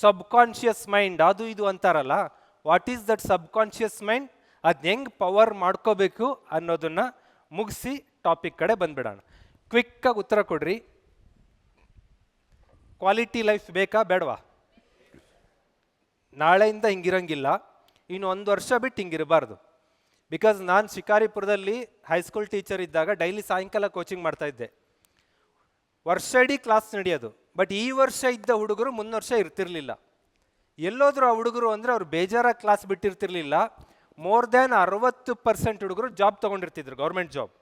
ಸಬ್ conscious mind ಅದು ಇದು ಅಂತಾರಲ್ಲ what is that subconscious mind ಅದನ್ನ ಹೆಂಗೆ ಪವರ್ ಮಾಡ್ಕೋಬೇಕು ಅನ್ನೋದನ್ನ ಮುಗಿಸಿ ಟಾಪಿಕ್ ಕಡೆ ಬಂದ್ಬಿಡೋಣ. ಕ್ವಿಕ್ಕಾಗಿ ಉತ್ತರ ಕೊಡ್ರಿ. ಕ್ವಾಲಿಟಿ ಲೈಫ್ ಬೇಕಾ ಬೇಡವಾ? ನಾಳೆಯಿಂದ ಹಿಂಗಿರಂಗಿಲ್ಲ. ಇನ್ನು ಒಂದು ವರ್ಷ ಬಿಟ್ಟು ಹಿಂಗಿರಬಾರ್ದು. ಬಿಕಾಸ್ ನಾನು ಶಿಕಾರಿಪುರದಲ್ಲಿ ಹೈಸ್ಕೂಲ್ ಟೀಚರ್ ಇದ್ದಾಗ ಡೈಲಿ ಸಾಯಂಕಾಲ ಕೋಚಿಂಗ್ ಮಾಡ್ತಾ ಇದ್ದೆ. ವರ್ಷ ಇಡೀ ಕ್ಲಾಸ್ ನಡೆಯೋದು. ಬಟ್ ಈ ವರ್ಷ ಇದ್ದ ಹುಡುಗರು ಮುಂದಿನ ವರ್ಷ ಇರ್ತಿರ್ಲಿಲ್ಲ. ಎಲ್ಲೋದ್ರು ಆ ಹುಡುಗರು ಅಂದರೆ ಅವ್ರು ಬೇಜಾರಾಗಿ ಕ್ಲಾಸ್ ಬಿಟ್ಟಿರ್ತಿರ್ಲಿಲ್ಲ. ಮೋರ್ ದ್ಯಾನ್ ಅರವತ್ತು ಪರ್ಸೆಂಟ್ ಹುಡುಗರು ಜಾಬ್ ತೊಗೊಂಡಿರ್ತಿದ್ರು ಗೌರ್ಮೆಂಟ್ ಜಾಬ್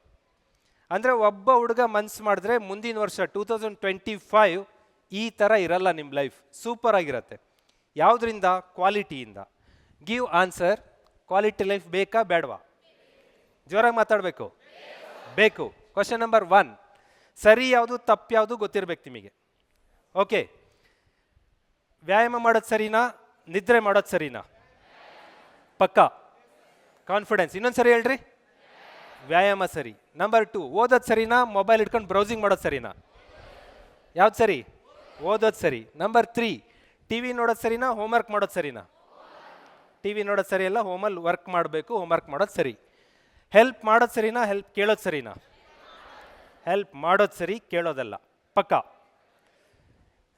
ಅಂದರೆ ಒಬ್ಬ ಹುಡುಗ ಮನ್ಸು ಮಾಡಿದ್ರೆ ಮುಂದಿನ ವರ್ಷ ಟೂ ತೌಸಂಡ್ ಟ್ವೆಂಟಿ ಫೈವ್ ಈ ಥರ ಇರಲ್ಲ ನಿಮ್ಮ ಲೈಫ್ ಸೂಪರ್ ಆಗಿರತ್ತೆ. ಯಾವುದರಿಂದ? ಕ್ವಾಲಿಟಿಯಿಂದ ಗಿವ್ ಆನ್ಸರ್ ಕ್ವಾಲಿಟಿ ಲೈಫ್ ಬೇಕಾ ಬೇಡವಾ ಜೋರಾಗಿ ಮಾತಾಡಬೇಕು? ಬೇಕು. ಕ್ವಶನ್ ನಂಬರ್ ಒನ್ ಸರಿ ಯಾವುದು, ತಪ್ಪು ಯಾವುದು ಗೊತ್ತಿರ್ಬೇಕು ನಿಮಗೆ. ಓಕೆ. ವ್ಯಾಯಾಮ ಮಾಡೋದು ಸರಿನಾ? ನಿದ್ರೆ ಮಾಡೋದು ಸರಿನಾ? ಪಕ್ಕ? ಕಾನ್ಫಿಡೆನ್ಸ್. ಇನ್ನೊಂದು ಸರಿ ಹೇಳ್ರಿ. ವ್ಯಾಯಾಮ ಸರಿ. ನಂಬರ್ ಟು, ಓದೋದು ಸರಿನಾ? ಮೊಬೈಲ್ ಇಟ್ಕೊಂಡು ಬ್ರೌಸಿಂಗ್ ಮಾಡೋದು ಸರಿನಾ? ಯಾವ್ದು ಸರಿ? ಓದೋದು ಸರಿ. ನಂಬರ್ ತ್ರೀ ಟಿ ವಿ ನೋಡೋದು ಸರಿನಾ? ಹೋಮ್ವರ್ಕ್ ಮಾಡೋದು ಸರಿನಾ? ಟಿ ವಿ ನೋಡೋದು ಸರಿ ಅಲ್ಲ ಹೋಮಲ್ಲಿ ವರ್ಕ್ ಮಾಡಬೇಕು, ಹೋಮ್ವರ್ಕ್ ಮಾಡೋದು ಸರಿ. ಹೆಲ್ಪ್ ಮಾಡೋದು ಸರಿನಾ? ಹೆಲ್ಪ್ ಕೇಳೋದು ಸರಿನಾ? ಹೆಲ್ಪ್ ಮಾಡೋದು ಸರಿ, ಕೇಳೋದಲ್ಲ. ಪಕ್ಕ?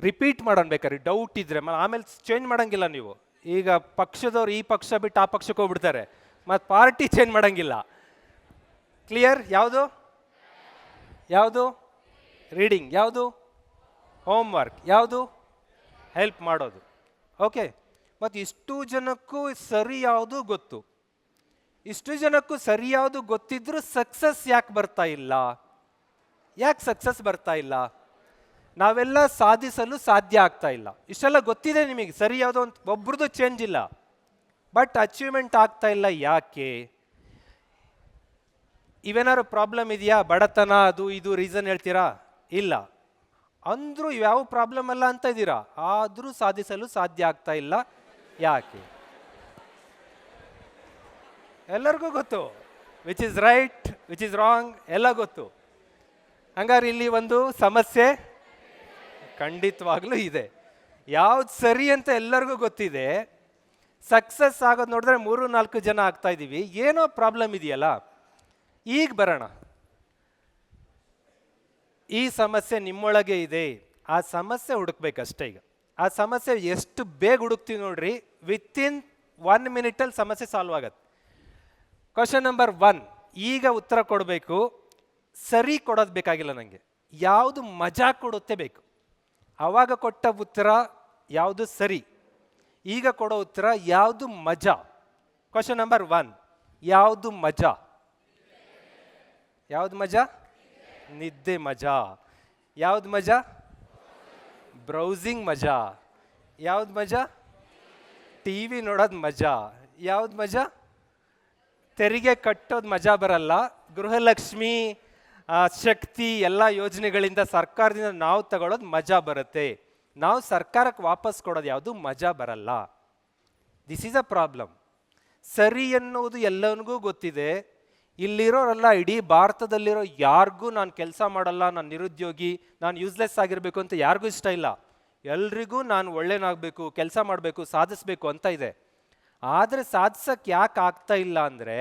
ರಿಪೀಟ್ ಮಾಡೋಣ ಬೇಕಾದ್ರೆ ಡೌಟ್ ಇದ್ರೆ, ಮ- ಆಮೇಲೆ ಚೇಂಜ್ ಮಾಡಂಗಿಲ್ಲ ನೀವು. ಈಗ ಪಕ್ಷದವ್ರು ಈ ಪಕ್ಷ ಬಿಟ್ಟು ಆ ಪಕ್ಷಕ್ಕೆ ಹೋಗ್ಬಿಡ್ತಾರೆ. ಮತ್ತು ಪಾರ್ಟಿ ಚೇಂಜ್ ಮಾಡಂಗಿಲ್ಲ. ಕ್ಲಿಯರ್ ಯಾವುದು? ಯಾವುದು? ರೀಡಿಂಗ್ ಯಾವುದು? ಹೋಮ್ ವರ್ಕ್ ಯಾವುದು? ಹೆಲ್ಪ್ ಮಾಡೋದು. ಓಕೆ ಮತ್ತು ಇಷ್ಟು ಜನಕ್ಕೂ ಸರಿ ಯಾವುದು ಗೊತ್ತು. ಇಷ್ಟು ಜನಕ್ಕೂ ಸರಿ ಯಾವುದು ಗೊತ್ತಿದ್ರೂ ಸಕ್ಸಸ್ ಯಾಕೆ ಬರ್ತಾ ಇಲ್ಲ? ಯಾಕೆ ಸಕ್ಸಸ್ ಬರ್ತಾ ಇಲ್ಲ? ನಾವೆಲ್ಲ ಸಾಧಿಸಲು ಸಾಧ್ಯ ಆಗ್ತಾ ಇಲ್ಲ. ಇಷ್ಟೆಲ್ಲ ಗೊತ್ತಿದೆ ನಿಮಗೆ? ಸರಿ, ಯಾವುದೋ ಒಂದು ಒಬ್ರದ್ದು ಚೇಂಜ್ ಇಲ್ಲ. ಬಟ್ ಅಚೀವ್ಮೆಂಟ್ ಆಗ್ತಾ ಇಲ್ಲ ಯಾಕೆ? ಇವೇನಾದ್ರು ಪ್ರಾಬ್ಲಮ್ ಇದೆಯಾ? ಬಡತನ, ಅದು ಇದು ರೀಸನ್ ಹೇಳ್ತೀರಾ? ಇಲ್ಲ. ಅಂದ್ರೂ ಯಾವ ಪ್ರಾಬ್ಲಮ್ ಅಲ್ಲ ಅಂತ ಇದ್ದೀರಾ? ಆದರೂ ಸಾಧಿಸಲು ಸಾಧ್ಯ ಆಗ್ತಾ ಇಲ್ಲ. ಯಾಕೆ? ಎಲ್ಲರಿಗೂ ಗೊತ್ತು. Which is right which is wrong ಎಲ್ಲ ಗೊತ್ತು. ಹಂಗಾರೆ ಇಲ್ಲಿ ಒಂದು ಸಮಸ್ಯೆ. ಖಂಡಿತವಾಗ್ಲೂ ಇದೆ. ಯಾವ್ದು ಸರಿ ಅಂತ ಎಲ್ಲರಿಗೂ ಗೊತ್ತಿದೆ ಸಕ್ಸಸ್ ಆಗೋದು ನೋಡಿದ್ರೆ ಮೂರು ನಾಲ್ಕು ಜನ ಆಗ್ತಾ ಇದ್ದೀವಿ. ಏನೋ ಪ್ರಾಬ್ಲಮ್ ಇದೆಯಲ್ಲ? ಈಗ ಬರೋಣ. ಈ ಸಮಸ್ಯೆ ನಿಮ್ಮೊಳಗೆ ಇದೆ. ಆ ಸಮಸ್ಯೆ ಹುಡುಕ್ಬೇಕಷ್ಟೇ ಈಗ. ಆ ಸಮಸ್ಯೆ ಎಷ್ಟು ಬೇಗ ಹುಡುಕ್ತೀವಿ ನೋಡ್ರಿ ವಿತಿನ್ ಒನ್ ಮಿನಿಟಲ್ಲಿ ಸಮಸ್ಯೆ ಸಾಲ್ವ್ ಆಗತ್ತೆ. ಕ್ವಶನ್ ನಂಬರ್ ಒನ್ ಈಗ ಉತ್ತರ ಕೊಡಬೇಕು. ಸರಿ ಕೊಡೋದು ಬೇಕಾಗಿಲ್ಲ ನನಗೆ ಯಾವುದು ಮಜಾ ಕೊಡುತ್ತೆ ಬೇಕು? ಆವಾಗ ಕೊಟ್ಟ ಉತ್ತರ ಯಾವುದು ಸರಿ? ಈಗ ಕೊಡೋ ಉತ್ತರ ಯಾವುದು ಮಜಾ? ಕ್ವಶನ್ ನಂಬರ್ ಒನ್ ಯಾವುದು ಮಜಾ? ಯಾವುದು ಮಜಾ? ನಿದ್ದೆ ಮಜಾ. ಯಾವುದು ಮಜಾ? ಬ್ರೌಸಿಂಗ್ ಮಜಾ. ಯಾವ್ದು ಮಜಾ? ಟಿ ವಿ ನೋಡೋದು ಮಜಾ. ಯಾವ್ದು ಮಜಾ? ತೆರಿಗೆ ಕಟ್ಟೋದು ಮಜಾ ಬರಲ್ಲ. ಗೃಹಲಕ್ಷ್ಮಿ ಶಕ್ತಿ ಎಲ್ಲ ಯೋಜನೆಗಳಿಂದ ಸರ್ಕಾರದಿಂದ ನಾವು ತಗೊಳ್ಳೋದು ಮಜಾ ಬರುತ್ತೆ. ನಾವು ಸರ್ಕಾರಕ್ಕೆ ವಾಪಸ್ ಕೊಡೋದು ಯಾವುದು ಮಜಾ ಬರಲ್ಲ. ದಿಸ್ ಈಸ್ ಅ ಪ್ರಾಬ್ಲಮ್ ಸರಿ ಎನ್ನುವುದು ಎಲ್ಲನಿಗೂ ಗೊತ್ತಿದೆ. ಇಲ್ಲಿರೋರೆಲ್ಲ ಇಡೀ ಭಾರತದಲ್ಲಿರೋ ಯಾರಿಗೂ ನಾನು ಕೆಲಸ ಮಾಡಲ್ಲ, ನಾನು ನಿರುದ್ಯೋಗಿ, ನಾನು ಯೂಸ್ಲೆಸ್ ಆಗಿರಬೇಕು ಅಂತ ಯಾರಿಗೂ ಇಷ್ಟ ಇಲ್ಲ. ಎಲ್ರಿಗೂ ನಾನು ಒಳ್ಳೆಯನಾಗಬೇಕು ಕೆಲಸ ಮಾಡಬೇಕು, ಸಾಧಿಸ್ಬೇಕು ಅಂತ ಇದೆ. ಆದರೆ ಸಾಧಿಸೋಕ್ಕೆ ಯಾಕೆ ಆಗ್ತಾ ಇಲ್ಲ ಅಂದರೆ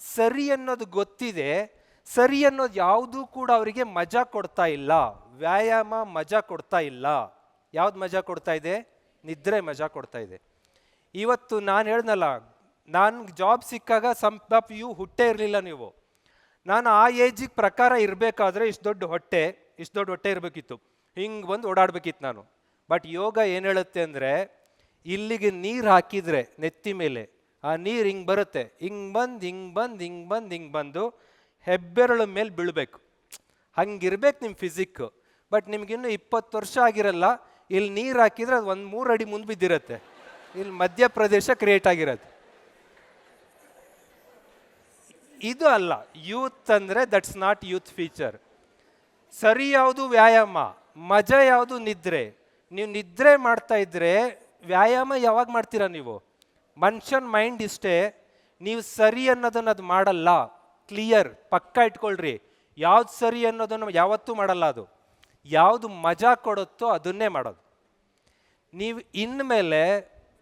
ಸರಿ ಅನ್ನೋದು ಗೊತ್ತಿದೆ. ಸರಿ ಅನ್ನೋದು ಯಾವುದೂ ಕೂಡ ಅವರಿಗೆ ಮಜಾ ಕೊಡ್ತಾ ಇಲ್ಲ. ವ್ಯಾಯಾಮ ಮಜಾ ಕೊಡ್ತಾ ಇಲ್ಲ. ಯಾವ್ದು ಮಜಾ ಕೊಡ್ತಾ ಇದೆ? ನಿದ್ರೆ ಮಜಾ ಕೊಡ್ತಾ ಇದೆ. ಇವತ್ತು ನಾನು ಹೇಳ್ದಲ್ಲ, ನಾನು ಜಾಬ್ ಸಿಕ್ಕಾಗ ಆಫ್ ಯು ಹುಟ್ಟೆ ಇರಲಿಲ್ಲ ನೀವು. ನಾನು ಆ ಏಜಿಗೆ ಪ್ರಕಾರ ಇರಬೇಕಾದ್ರೆ ಇಷ್ಟು ದೊಡ್ಡ ಹೊಟ್ಟೆ, ಇಷ್ಟು ದೊಡ್ಡ ಹೊಟ್ಟೆ ಇರಬೇಕಿತ್ತು. ಹಿಂಗೆ ಬಂದು ಓಡಾಡ್ಬೇಕಿತ್ತು ನಾನು. ಬಟ್ ಯೋಗ ಏನು ಹೇಳುತ್ತೆ ಅಂದರೆ, ಇಲ್ಲಿಗೆ ನೀರು ಹಾಕಿದರೆ ನೆತ್ತಿ ಮೇಲೆ, ಆ ನೀರು ಹಿಂಗೆ ಬರುತ್ತೆ. ಹಿಂಗೆ ಬಂದು ಹಿಂಗೆ ಬಂದು ಹಿಂಗೆ ಬಂದು ಹಿಂಗೆ ಬಂದು ಹೆಬ್ಬೆರಳು ಮೇಲೆ ಬೀಳಬೇಕು. ಹಂಗಿರ್ಬೇಕು ನಿಮ್ಮ ಫಿಸಿಕ್ ಬಟ್ ನಿಮಗಿನ್ನೂ ಇಪ್ಪತ್ತು ವರ್ಷ ಆಗಿರಲ್ಲ ಇಲ್ಲಿ ನೀರು ಹಾಕಿದ್ರೆ ಅದು ಒಂದು ಮೂರು ಅಡಿ ಮುಂದೆ ಬಿದ್ದಿರತ್ತೆ. ಇಲ್ಲಿ ಮಧ್ಯಪ್ರದೇಶ ಕ್ರಿಯೇಟ್ ಆಗಿರತ್ತೆ. ಇದು ಅಲ್ಲ ಯೂತ್ ಅಂದರೆ ದಟ್ಸ್ ನಾಟ್ ಯೂತ್ ಫೀಚರ್ ಸರಿ ಯಾವುದು ವ್ಯಾಯಾಮ, ಮಜ ಯಾವುದು ನಿದ್ರೆ. ನೀವು ನಿದ್ರೆ ಮಾಡ್ತಾ ಇದ್ರೆ ವ್ಯಾಯಾಮ ಯಾವಾಗ ಮಾಡ್ತೀರಾ ನೀವು? ಮನುಷ್ಯನ ಮೈಂಡ್ ಇಷ್ಟೇ, ನೀವು ಸರಿ ಅನ್ನೋದನ್ನ ಅದು ಮಾಡಲ್ಲ. ಕ್ಲಿಯರ್ ಪಕ್ಕ ಇಟ್ಕೊಳ್ರಿ. ಯಾವ್ದು ಸರಿ ಅನ್ನೋದನ್ನು ಯಾವತ್ತೂ ಮಾಡಲ್ಲ ಅದು. ಯಾವುದು ಮಜಾ ಕೊಡುತ್ತೋ ಅದನ್ನೇ ಮಾಡೋದು. ನೀವು ಇನ್ಮೇಲೆ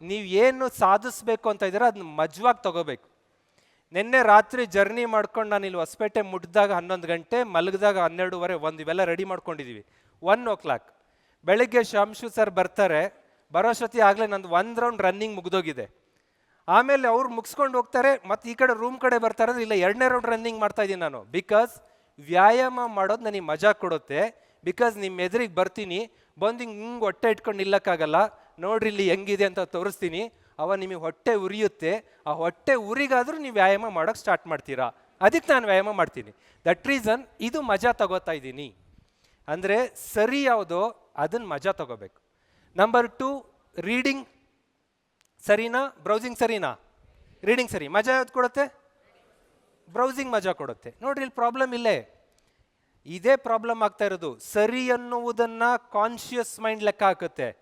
ನೀವು ಏನು ಸಾಧಿಸ್ಬೇಕು ಅಂತ ಇದ್ದೀರೋ ಅದನ್ನ ಮಜವಾಗಿ ತಗೋಬೇಕು. ನಿನ್ನೆ ರಾತ್ರಿ ಜರ್ನಿ ಮಾಡ್ಕೊಂಡು ನಾನು ಇಲ್ಲಿ ಹೊಸಪೇಟೆ ಮುಟ್ಟಿದಾಗ ಹನ್ನೊಂದು ಗಂಟೆ, ಮಲಗಿದಾಗ ಹನ್ನೆರಡೂವರೆ, ಒಂದು ಇವೆಲ್ಲ ರೆಡಿ ಮಾಡ್ಕೊಂಡಿದ್ದೀವಿ ಒನ್ ಓ ಕ್ಲಾಕ್. ಬೆಳಿಗ್ಗೆ ಶಾಂಶು ಸರ್ ಬರ್ತಾರೆ. ಬರೋಷ್ಟೊತ್ತಿ ಆಗಲೇ ನಂದು ಒಂದು ರೌಂಡ್ ರನ್ನಿಂಗ್ ಮುಗ್ದೋಗಿದೆ. ಆಮೇಲೆ ಅವ್ರು ಮುಗಿಸ್ಕೊಂಡು ಹೋಗ್ತಾರೆ, ಮತ್ತು ಈ ಕಡೆ ರೂಮ್ ಕಡೆ ಬರ್ತಾರೆ ಇಲ್ಲ ಎರಡನೇ ರೌಂಡ್ ರನ್ನಿಂಗ್ ಮಾಡ್ತಾ ಇದ್ದೀನಿ ನಾನು. ಬಿಕಾಸ್ ವ್ಯಾಯಾಮ ಮಾಡೋದು ನನಗೆ ಮಜಾ ಕೊಡುತ್ತೆ. ಬಿಕಾಸ್ ನಿಮ್ಮ ಎದುರಿಗೆ ಬರ್ತೀನಿ, ಬಂದು ಹಿಂಗೆ ಹಿಂಗೆ ಹೊಟ್ಟೆ ಇಟ್ಕೊಂಡು ನಿಲ್ಲಕ್ಕಾಗಲ್ಲ. ನೋಡ್ರಿ ಇಲ್ಲಿ ಹೆಂಗಿದೆ ಅಂತ ತೋರಿಸ್ತೀನಿ. ಅವ ನಿಮಗೆ ಹೊಟ್ಟೆ ಉರಿಯುತ್ತೆ. ಆ ಹೊಟ್ಟೆ ಉರಿಗಾದರೂ ನೀವು ವ್ಯಾಯಾಮ ಮಾಡೋಕ್ಕೆ ಸ್ಟಾರ್ಟ್ ಮಾಡ್ತೀರಾ? ಅದಕ್ಕೆ ನಾನು ವ್ಯಾಯಾಮ ಮಾಡ್ತೀನಿ. ದಟ್ ರೀಸನ್ ಇದು ಮಜಾ ತಗೋತಾ ಇದ್ದೀನಿ. ಅಂದರೆ ಸರಿ ಯಾವುದೋ ಅದನ್ನು ಮಜಾ ತಗೋಬೇಕು. ನಂಬರ್ ಟು ರೀಡಿಂಗ್ ಸರಿನಾ? ಬ್ರೌಸಿಂಗ್ ಸರಿನಾ? ರೀಡಿಂಗ್ ಸರಿ. ಮಜಾ ಯಾವ್ದು ಕೊಡುತ್ತೆ? ಬ್ರೌಸಿಂಗ್ ಮಜಾ ಕೊಡುತ್ತೆ. ನೋಡ್ರಿ, ಇಲ್ಲಿ ಪ್ರಾಬ್ಲಮ್ ಇಲ್ಲೇ. ಇದೇ ಪ್ರಾಬ್ಲಮ್ ಆಗ್ತಾ ಇರೋದು. ಸರಿ ಅನ್ನುವುದನ್ನ ಕಾನ್ಶಿಯಸ್ ಮೈಂಡ್ ಲೆಕ್ಕ ಹಾಕುತ್ತೆ.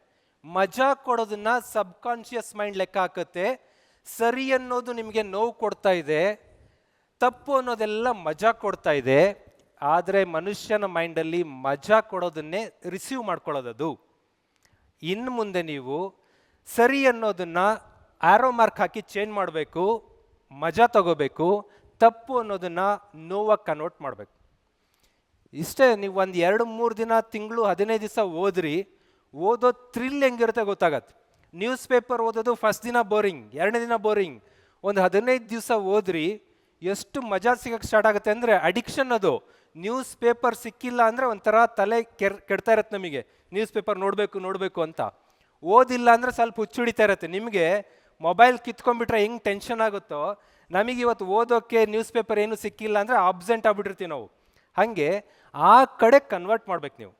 ಮಜಾ ಕೊಡೋದನ್ನ ಸಬ್ ಕಾನ್ಶಿಯಸ್ ಮೈಂಡ್ ಲೆಕ್ಕ ಹಾಕುತ್ತೆ. ಸರಿ ಅನ್ನೋದು ನಿಮಗೆ ನೋವು ಕೊಡ್ತಾ ಇದೆ. ತಪ್ಪು ಅನ್ನೋದೆಲ್ಲ ಮಜಾ ಕೊಡ್ತಾ ಇದೆ. ಆದರೆ ಮನುಷ್ಯನ ಮೈಂಡಲ್ಲಿ ಮಜಾ ಕೊಡೋದನ್ನೇ ರಿಸೀವ್ ಮಾಡ್ಕೊಳ್ಳೋದದು. ಇನ್ನು ಮುಂದೆ ನೀವು ಸರಿ ಅನ್ನೋದನ್ನ ಆರೋ ಮಾರ್ಕ್ ಹಾಕಿ ಚೇಂಜ್ ಮಾಡಬೇಕು, ಮಜಾ ತಗೋಬೇಕು, ತಪ್ಪು ಅನ್ನೋದನ್ನ ನೋವಾಗಿ ಕನ್ವರ್ಟ್ ಮಾಡಬೇಕು. ಇಷ್ಟೇ ನೀವು ಒಂದು ಎರಡು ಮೂರು ದಿನ, ತಿಂಗಳು, ಹದಿನೈದು ದಿವಸ ಓದ್ರಿ, ಓದೋ ಥ್ರಿಲ್ ಹೆಂಗಿರುತ್ತೆ ಗೊತ್ತಾಗತ್ತೆ. ನ್ಯೂಸ್ ಪೇಪರ್ ಓದೋದು ಫಸ್ಟ್ ದಿನ ಬೋರಿಂಗ್ ಎರಡನೇ ದಿನ ಬೋರಿಂಗ್ ಒಂದು ಹದಿನೈದು ದಿವಸ ಓದ್ರಿ, ಎಷ್ಟು ಮಜಾ ಸಿಗಕ್ಕೆ ಸ್ಟಾರ್ಟ್ ಆಗುತ್ತೆ ಅಂದರೆ ಅಡಿಕ್ಷನ್ ಅದು. ನ್ಯೂಸ್ ಪೇಪರ್ ಸಿಕ್ಕಿಲ್ಲ ಅಂದರೆ ಒಂಥರ ತಲೆ ಕೆರ್, ಕೆಡ್ತಾ ಇರತ್ತೆ ನಮಗೆ. ನ್ಯೂಸ್ ಪೇಪರ್ ನೋಡಬೇಕು ನೋಡಬೇಕು ಅಂತ. ಓದಿಲ್ಲ ಅಂದರೆ ಸ್ವಲ್ಪ ಹುಚ್ಚುಡಿತಾ ಇರುತ್ತೆ. ನಿಮಗೆ ಮೊಬೈಲ್ ಕಿತ್ಕೊಂಡ್ಬಿಟ್ರೆ ಹೆಂಗೆ ಟೆನ್ಷನ್ ಆಗುತ್ತೋ? ನಮಗೆ ಇವತ್ತು ಓದೋಕ್ಕೆ ನ್ಯೂಸ್ ಪೇಪರ್ ಏನು ಸಿಕ್ಕಿಲ್ಲ ಅಂದರೆ ಅಬ್ಸೆಂಟ್ ಆಗ್ಬಿಟ್ಟಿರ್ತೀವಿ ನಾವು. ಹಾಗೆ ಆ ಕಡೆ ಕನ್ವರ್ಟ್ ಮಾಡ್ಬೇಕು ನೀವು.